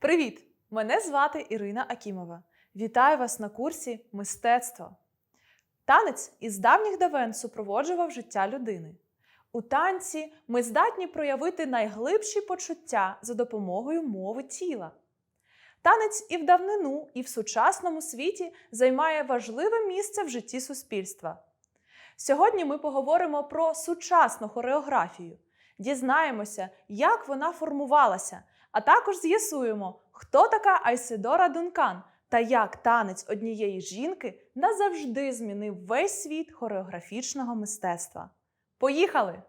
Привіт! Мене звати Ірина Акімова. Вітаю вас на курсі Мистецтво. Танець із давніх давен супроводжував життя людини. У танці ми здатні проявити найглибші почуття за допомогою мови тіла. Танець і в давнину, і в сучасному світі займає важливе місце в житті суспільства. Сьогодні ми поговоримо про сучасну хореографію, дізнаємося, як вона формувалася, а також з'ясуємо, хто така Айседора Дункан та як танець однієї жінки назавжди змінив весь світ хореографічного мистецтва. Поїхали!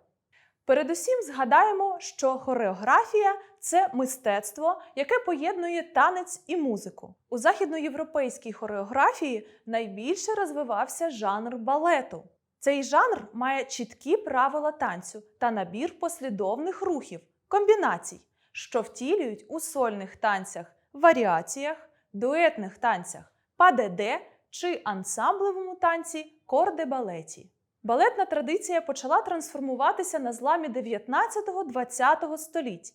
Передусім згадаємо, що хореографія це мистецтво, яке поєднує танець і музику. У західноєвропейській хореографії найбільше розвивався жанр балету. Цей жанр має чіткі правила танцю та набір послідовних рухів, комбінацій, що втілюють у сольних танцях, варіаціях, дуетних танцях, падеде чи ансамблевому танці корде-балеті. Балетна традиція почала трансформуватися на зламі 19-20 століть.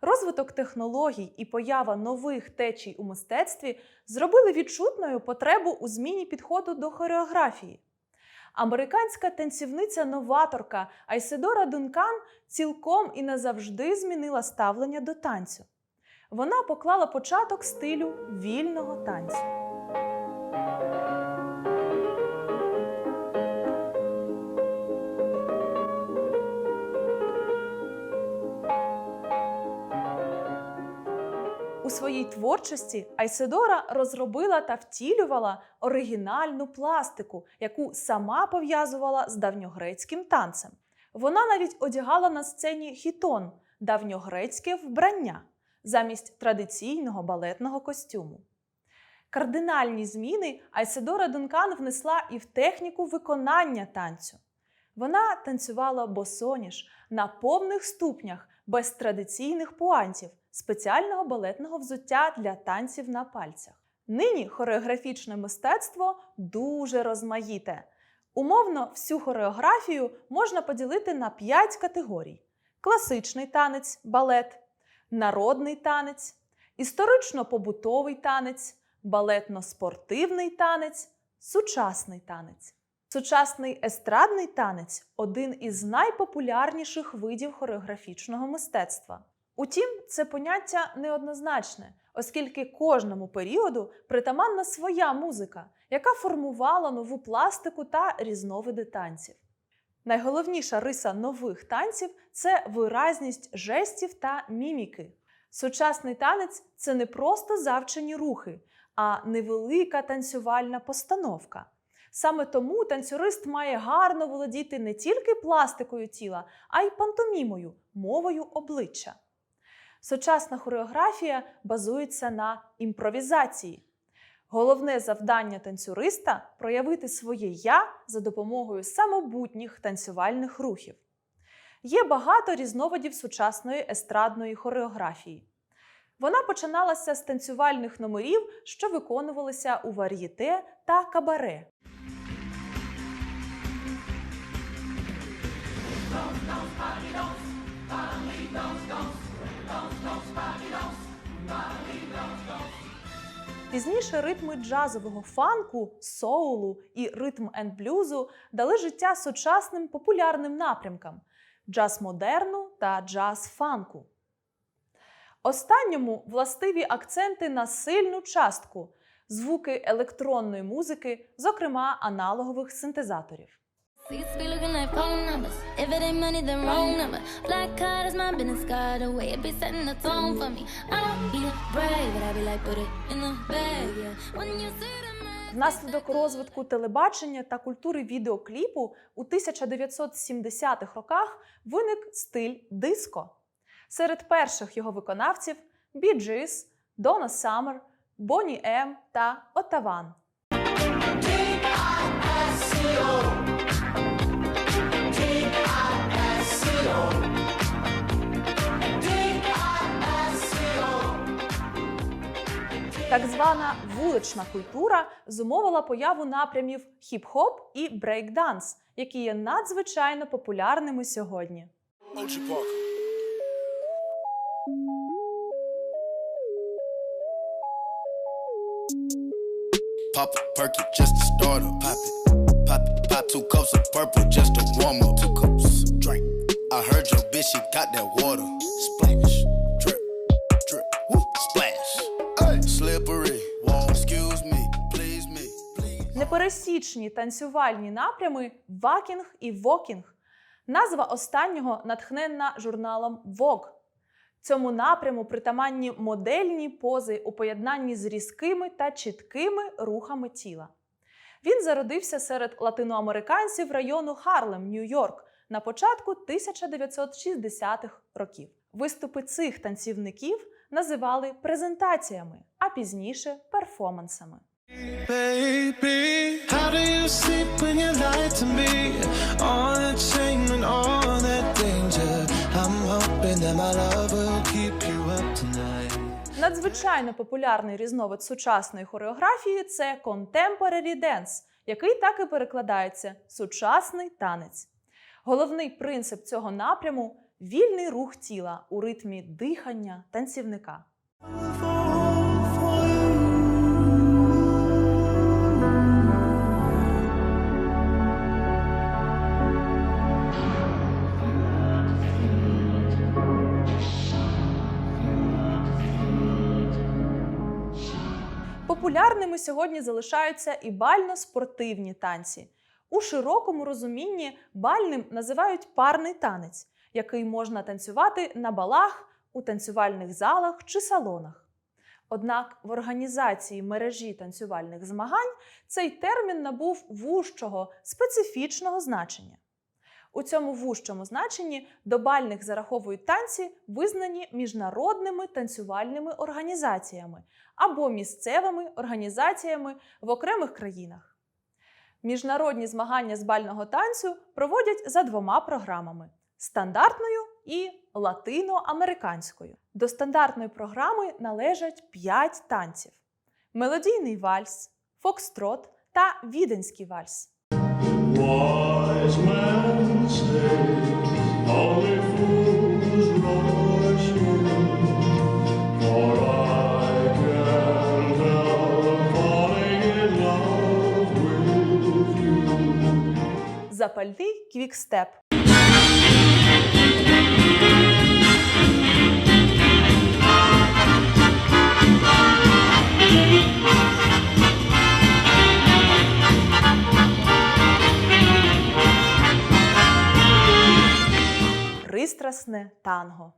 Розвиток технологій і поява нових течій у мистецтві зробили відчутною потребу у зміні підходу до хореографії. Американська танцівниця-новаторка Айседора Дункан цілком і назавжди змінила ставлення до танцю. Вона поклала початок стилю вільного танцю. Своїй творчості Айседора розробила та втілювала оригінальну пластику, яку сама пов'язувала з давньогрецьким танцем. Вона навіть одягала на сцені хітон давньогрецьке вбрання замість традиційного балетного костюму. Кардинальні зміни Айседора Дункан внесла і в техніку виконання танцю. Вона танцювала босоніж на повних ступнях без традиційних пуантів, спеціального балетного взуття для танців на пальцях. Нині хореографічне мистецтво дуже розмаїте. Умовно, всю хореографію можна поділити на 5 категорій: класичний танець, балет, народний танець, історично-побутовий танець, балетно-спортивний танець, сучасний танець. Сучасний естрадний танець один із найпопулярніших видів хореографічного мистецтва. Утім, це поняття неоднозначне, оскільки кожному періоду притаманна своя музика, яка формувала нову пластику та різновиди танців. Найголовніша риса нових танців це виразність жестів та міміки. Сучасний танець це не просто завчені рухи, а невелика танцювальна постановка. Саме тому танцюрист має гарно володіти не тільки пластикою тіла, а й пантомімою, мовою обличчя. Сучасна хореографія базується на імпровізації. Головне завдання танцюриста проявити своє я за допомогою самобутніх танцювальних рухів. Є багато різновидів сучасної естрадної хореографії. Вона починалася з танцювальних номерів, що виконувалися у вар'єте та кабаре. Пізніше ритми джазового фанку, соулу і ритм енд блюзу дали життя сучасним популярним напрямкам джаз модерну та джаз фанку. Останньому властиві акценти на сильну частку, звуки електронної музики, зокрема аналогових синтезаторів. Seats be looking like phone numbers. If it ain't money, then wrong number. Black card is my business card. The way it be setting the tone for me. I don't be brave, but I be like, put it in the bag, yeah. When you see the. Внаслідок розвитку телебачення та культури відеокліпу у 1970-х роках виник стиль диско. Серед перших його виконавців Bee Gees, Donna Summer, Bonnie М та Отаван. Так звана вулична культура зумовила появу напрямів хіп-хоп і брейк-данс, які є надзвичайно популярними сьогодні. Pop a perky just to start up. Pop it. Pop it. Pop two cups of purple just to warm up. Two cups. Drink. I heard your bitch, she got that water. Splash. Непересічні танцювальні напрями вакінг і вокінг. Назва останнього натхненна журналом Vogue. Цьому напряму притаманні модельні пози у поєднанні з різкими та чіткими рухами тіла. Він зародився серед латиноамериканців району Харлем, Нью-Йорк, на початку 1960-х років. Виступи цих танцівників називали презентаціями, а пізніше перформансами. Надзвичайно популярний різновид сучасної хореографії це contemporary dance, який так і перекладається сучасний танець. Головний принцип цього напряму вільний рух тіла у ритмі дихання танцівника. Популярними сьогодні залишаються і бально-спортивні танці. У широкому розумінні бальним називають парний танець, який можна танцювати на балах, у танцювальних залах чи салонах. Однак в організації мережі танцювальних змагань цей термін набув вужчого, специфічного значення. У цьому вужчому значенні до бальних зараховують танці, визнані міжнародними танцювальними організаціями або місцевими організаціями в окремих країнах. Міжнародні змагання з бального танцю проводять за двома програмами: стандартною і латиноамериканською. До стандартної програми належать 5 танців: мелодійний вальс, фокстрот та віденський вальс. Wise Запальний квікстеп. Пристрасне танго.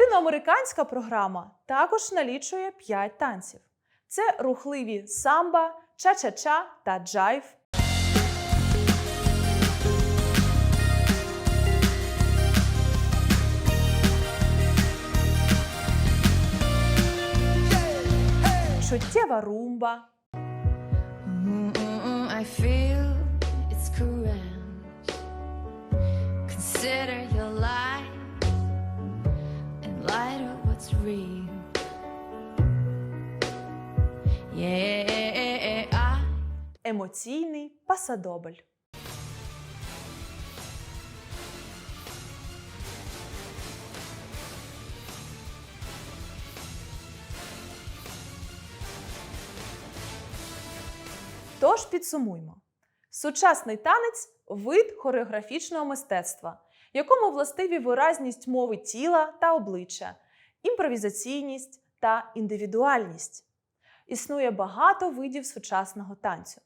Латиноамериканська програма також налічує 5 танців. Це рухливі самба, ча-ча-ча та джайв. Чуттєва румба, I feel it's. Consider емоційний пасадобль. Тож підсумуймо: сучасний танець вид хореографічного мистецтва, якому властиві виразність мови тіла та обличчя, імпровізаційність та індивідуальність. Існує багато видів сучасного танцю.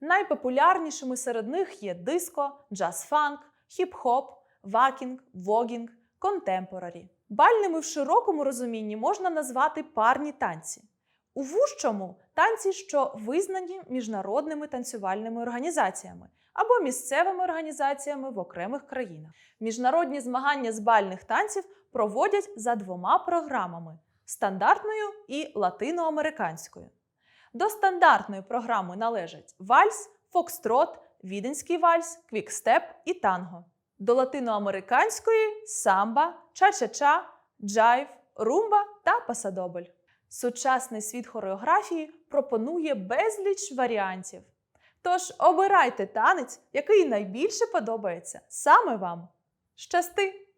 Найпопулярнішими серед них є диско, джаз-фанк, хіп-хоп, вакінг, вогінг, контемпорарі. Бальними в широкому розумінні можна назвати парні танці. У вужчому танці, що визнані міжнародними танцювальними організаціями або місцевими організаціями в окремих країнах. Міжнародні змагання з бальних танців проводять за двома програмами стандартною і латиноамериканською. До стандартної програми належать вальс, фокстрот, віденський вальс, квікстеп і танго. До латиноамериканської самба, ча-ча-ча, джайв, румба та пасадобль. Сучасний світ хореографії пропонує безліч варіантів. Тож обирайте танець, який найбільше подобається саме вам. Щасти!